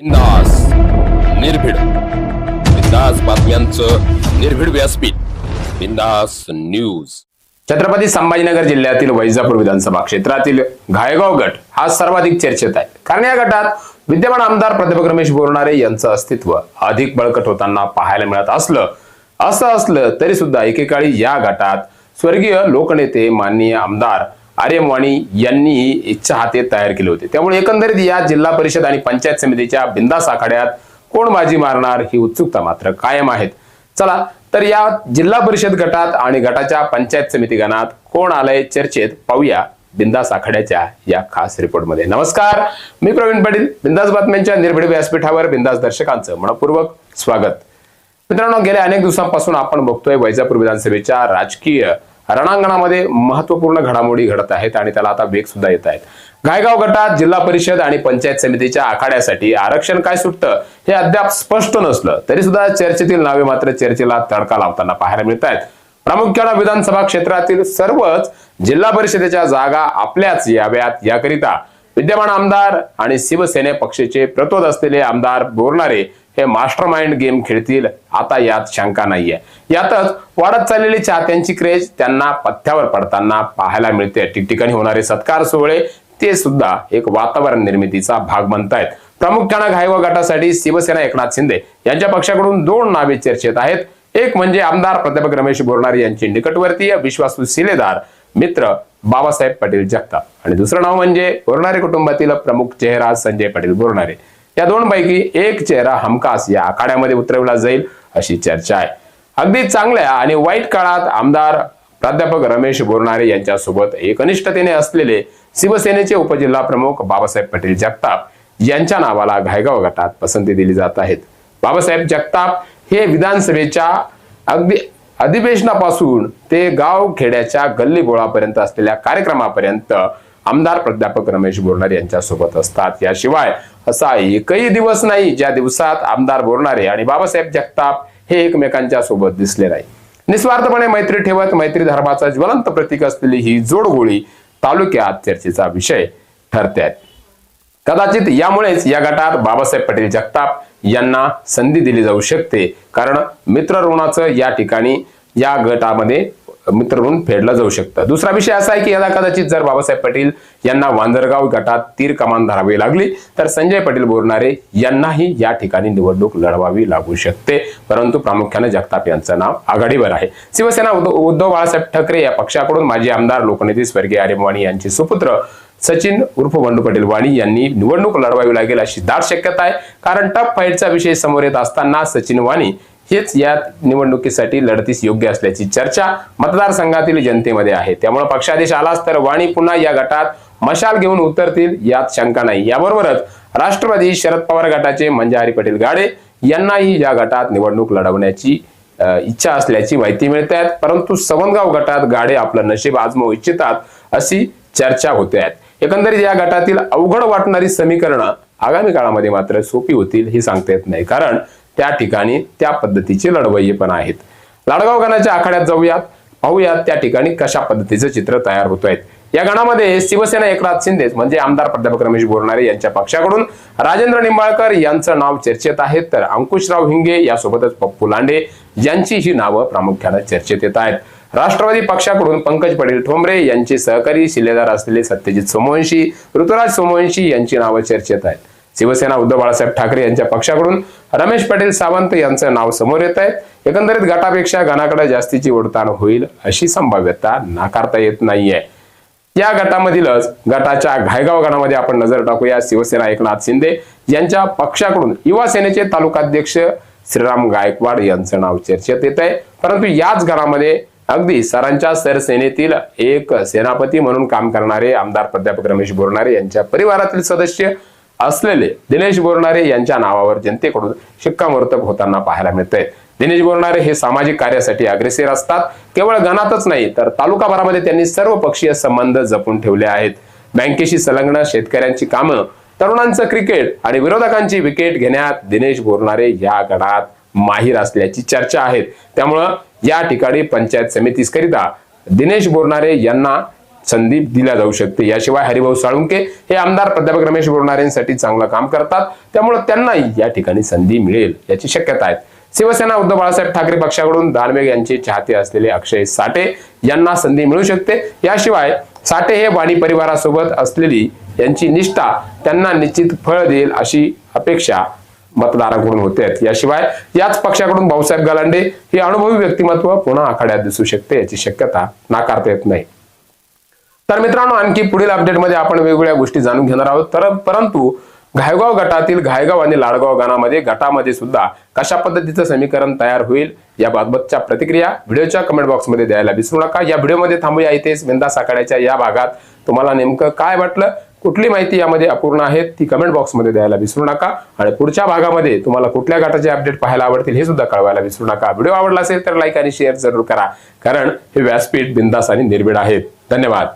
बिंदास निर्भीड. बिंदास बातम्यांचं निर्भीड व्यासपीठ. बिंदास न्यूज. छत्रपती संभाजीनगर जिल्ह्यातील वैजापूर विधानसभा क्षेत्रातील घायगाव गट हा सर्वाधिक चर्चेत आहे. कारण या गटात विद्यमान आमदार प्राध्यापक रमेश बोरणारे यांचं अस्तित्व अधिक बळकट होताना पाहायला मिळत असलं असं असलं तरी सुद्धा एकेकाळी या गटात स्वर्गीय लोकनेते माननीय आमदार आर्यम वाणी यांनी इच्छा तयार केले होते. त्यामुळे एकंदरीत या जिल्हा परिषद आणि पंचायत समितीच्या बिंदास आखाड्यात कोण बाजी मारणार ही उत्सुकता मात्र कायम आहेत. चला तर या जिल्हा परिषद गटात आणि गटाच्या पंचायत समिती गणात कोण आलंय चर्चेत पाहूया बिंदास आखाड्याच्या या खास रिपोर्टमध्ये. नमस्कार मी प्रवीण पाटील बिंदास बातम्यांच्या निर्भीड व्यासपीठावर बिंदास दर्शकांचं मनपूर्वक स्वागत. मित्रांनो गेल्या अनेक दिवसांपासून आपण बघतोय वैजापूर विधानसभेच्या राजकीय रणांगणामध्ये महत्त्वपूर्ण घडामोडी घडत आहेत आणि त्याला आता वेग सुद्धा येत आहेत. गायगाव गटात जिल्हा परिषद आणि पंचायत समितीच्या आखाड्यासाठी आरक्षण काय सुटतं हे अद्याप स्पष्ट नसलं तरी सुद्धा चर्चेतील नावे मात्र चर्चेला तडका लावताना पाहायला मिळत आहेत प्रामुख्यानं विधानसभा क्षेत्रातील सर्वच जिल्हा परिषदेच्या जागा आपल्याच याव्यात. याकरिता विद्यमान आमदार आणि शिवसेने पक्षाचे प्रतोद असलेले आमदार बोरणारे हे मास्टर माइंड गेम खेळतील. आता यात शंका नाहीये. यातच वाढत चाललेली चाहत्यांची क्रेज त्यांना पथ्यावर पडताना पाहायला मिळते. ठिकठिकाणी होणारे सत्कार सोहळे ते सुद्धा एक वातावरण निर्मितीचा भाग बनतायत. प्रामुख्यानं घायवा गटासाठी शिवसेना एकनाथ शिंदे यांच्या पक्षाकडून दोन नावे चर्चेत आहेत. एक म्हणजे आमदार प्राध्यापक रमेश बोरणारे यांचे निकटवर्तीय विश्वासू शिलेदार मित्र बाबासाहेब पाटील जगताप. आणि दुसरं नाव म्हणजे बोरणारे कुटुंबातील प्रमुख चेहरा संजय पाटील बोरणारे या दोन पैकी एक चेहरा हमखास या आखाड्यामध्ये उतरवला जाईल अशी चर्चा आहे. अगदी चांगल्या आणि वाईट काळात आमदार प्राध्यापक रमेश बोरणारे यांच्यासोबत एकनिष्ठतेने असलेले शिवसेनेचे उपजिल्हा प्रमुख बाबासाहेब पटेल जगताप यांच्या नावाला घायगाव गटात पसंती दिली जात आहेत. बाबासाहेब जगताप हे विधानसभेच्या अगदी अधिवेशनापासून ते गाव खेड्याच्या गल्ली बोळापर्यंत असलेल्या कार्यक्रमापर्यंत आमदार प्राध्यापक रमेश बोरणारे यांच्यासोबत असतात. याशिवाय असा एकही दिवस नाही ज्या दिवसात आमदार बोरणारे आणि बाबासाहेब जगताप हे एकमेकांच्या सोबत दिसले नाही. निस्वार्थपणे मैत्री ठेवत मैत्री धर्माचा ज्वलंत प्रतीक असलेली ही जोडगोळी तालुक्यात चर्चेचा विषय ठरते आहे कदाचित यामुळेच या गटात बाबासाहेब पटेल जगताप यांना संधी दिली जाऊ शकते. कारण मित्र ऋणाचं या ठिकाणी या गटामध्ये मित्र म्हणून फेडला जाऊ शकतं. दुसरा विषय असा आहे की यदा कदाचित जर बाबासाहेब पाटील यांना वांजरगाव गटात तीर कमान धरावी लागली तर संजय पाटील बोरणारे यांनाही या ठिकाणी निवडणूक लढवावी लागू शकते. परंतु प्रामुख्याने जगताप यांचं नाव आघाडीवर आहे. शिवसेना उद्धव उद्धव बाळासाहेब ठाकरे या पक्षाकडून माजी आमदार लोकनेते स्वर्गीय आर्यम वाणी यांचे सुपुत्र सचिन उर्फ बंडू पटेल वाणी यांनी निवडणूक लढवावी लागेल अशी दाट शक्यता आहे. कारण टफ फाईटचा विषय समोर येत असताना सचिन वाणी हेच या निवडणुकीसाठी लढतीस योग्य असल्याची चर्चा मतदारसंघातील जनतेमध्ये आहे. त्यामुळे पक्षादेश आलाच तर वाणी पुन्हा या गटात मशाल घेऊन उतरतील यात शंका नाही. याबरोबरच राष्ट्रवादी शरद पवार गटाचे मंजारी पटेल गाडे यांनाही या गटात निवडणूक लढवण्याची इच्छा असल्याची माहिती मिळते आहेत परंतु सवनगाव गटात गाडे आपलं नशीब आजमावू इच्छितात अशी चर्चा होते आहेत एकंदरीत या गटातील अवघड वाटणारी समीकरणं आगामी काळामध्ये मात्र सोपी होतील हे सांगता येत नाही. कारण त्या ठिकाणी त्या पद्धतीचे लढवय्ये पण आहेत. लाडगाव गणाच्या आखाड्यात जाऊयात. पाहूयात त्या ठिकाणी कशा पद्धतीचं चित्र तयार होत आहेत या गणामध्ये शिवसेना एकनाथ शिंदे म्हणजे आमदार प्राध्यापक रमेश बोरणारे यांच्या पक्षाकडून राजेंद्र निंबाळकर यांचं नाव चर्चेत आहे. तर अंकुशराव हिंगे यासोबतच पप्पू लांडे यांची ही नावं प्रामुख्यानं चर्चेत येत आहेत. राष्ट्रवादी पक्षाकडून पंकज पटेल ठोंबरे यांचे सहकारी शिलेदार असलेले सत्यजित सोमवंशी ऋतुराज सोमवंशी यांची नावं चर्चेत आहेत. शिवसेना उद्धव बाळासाहेब ठाकरे यांच्या पक्षाकडून रमेश पटेल सावंत यांचं नाव समोर येत आहे. एकंदरीत गटापेक्षा गणाकडे जास्तीची उडताण होईल अशी संभाव्यता नाकारता येत नाहीये. या गटामधीलच गटाच्या घायगाव गणामध्ये आपण नजर टाकूया. शिवसेना एकनाथ शिंदे यांच्या पक्षाकडून युवा सेनेचे तालुकाध्यक्ष श्रीराम गायकवाड यांचं नाव चर्चेत येत आहे. परंतु याच गणामध्ये अगदी सरांच्या सरसेनेतील एक सेनापती म्हणून काम करणारे आमदार प्राध्यापक रमेश बोरणारे यांच्या परिवारातील सदस्य असलेले दिनेश बोरणारे यांच्या नावावर जनतेकडून शिक्कामोर्तब होताना पाहायला मिळतंय. दिनेश बोरणारे हे सामाजिक कार्यासाठी अग्रेसर असतात. केवळ गणातच नाही तर तालुकाभरामध्ये त्यांनी सर्व पक्षीय संबंध जपून ठेवले आहेत. बँकेशी संलग्न शेतकऱ्यांची कामं तरुणांचं क्रिकेट आणि विरोधकांची विकेट घेण्यात दिनेश बोरणारे या गणात माहीर असल्याची चर्चा आहे. त्यामुळं या ठिकाणी पंचायत समितीकरिता दिनेश बोरणारे यांना संधी दिल्या जाऊ शकते. याशिवाय हरिभाऊ साळुंके हे आमदार प्राध्यापक रमेश बोरणारेंसाठी चांगलं काम करतात. त्यामुळे त्यांनाही या ठिकाणी संधी मिळेल याची शक्यता आहे. शिवसेना उद्धव बाळासाहेब ठाकरे पक्षाकडून दानवेग यांचे चाहते असलेले अक्षय साठे यांना संधी मिळू शकते. याशिवाय साठे हे वाणी परिवारासोबत असलेली यांची निष्ठा त्यांना निश्चित फळ देईल अशी अपेक्षा मतदारांकडून होते याशिवाय याच पक्षाकडून भाऊसाहेब गलांडे हे अनुभवी व्यक्तिमत्व पुन्हा आखाड्यात दिसू शकते याची शक्यता नाकारता येत नाही. तर मित्रांनो आणखी पुढील अपडेटमध्ये आपण वेगवेगळ्या गोष्टी जाणून घेणार आहोत. तर परंतु घायगाव गटातील घायगाव आणि लाडगाव गणामध्ये गटामध्ये सुद्धा कशा पद्धतीचं समीकरण तयार होईल याबाबतच्या प्रतिक्रिया व्हिडिओच्या कमेंट बॉक्समध्ये द्यायला विसरू नका. या व्हिडिओमध्ये थांबूया इथेच बिंदास आखाड्याच्या या भागात. तुम्हाला नेमकं काय वाटलं कुठली माहिती यामध्ये अपूर्ण आहे ती कमेंट बॉक्समध्ये द्यायला विसरू नका. आणि पुढच्या भागामध्ये तुम्हाला कुठल्या गटाचे अपडेट पाहायला आवडतील हे सुद्धा कळवायला विसरू नका. व्हिडिओ आवडला असेल तर लाईक आणि शेअर जरूर करा. कारण हे व्यासपीठ बिंदास आणि निर्भीड आहेत. धन्यवाद.